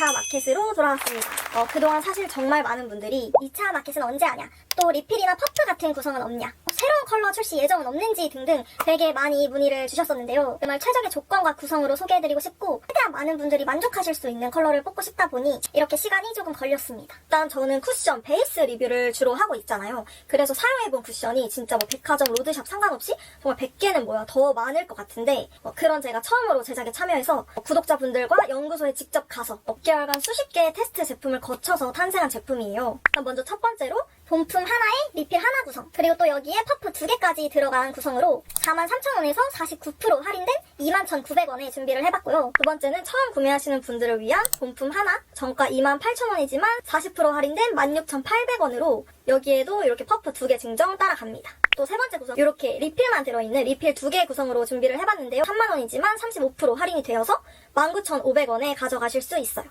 2차 마켓으로 돌아왔습니다. 어, 그동안 사실 정말 많은 분들이 2차 마켓은 언제 하냐, 또 리필이나 퍼프 같은 구성은 없냐, 어, 새로운 컬러 출시 예정은 없는지 등등 되게 많이 문의를 주셨었는데요. 정말 최적의 조건과 구성으로 소개해드리고 싶고 최대한 많은 분들이 만족하실 수 있는 컬러를 뽑고 싶다 보니 이렇게 시간이 조금 걸렸습니다. 일단 저는 쿠션 베이스 리뷰를 주로 하고 있잖아요. 그래서 사용해본 쿠션이 진짜 뭐 백화점, 로드샵 상관없이 정말 100개는 뭐야 더 많을 것 같은데 어, 그런 제가 처음으로 제작에 참여해서 어, 구독자분들과 연구소에 직접 가서 몇 개월간 수십 개의 테스트 제품을 거쳐서 탄생한 제품이에요. 먼저 첫 번째로 본품 하나에 리필 하나 구성 그리고 또 여기에 퍼프 두 개까지 들어간 구성으로 43,000원에서 49% 할인된 21,900원에 준비를 해봤고요. 두 번째는 처음 구매하시는 분들을 위한 본품 하나 정가 28,000원이지만 40% 할인된 16,800원으로 여기에도 이렇게 퍼프 두 개 증정 따라갑니다. 또 세 번째 구성 이렇게 리필만 들어있는 리필 두 개 구성으로 준비를 해봤는데요. 3만원이지만 35% 할인이 되어서 19,500원에 가져가실 수 있어요.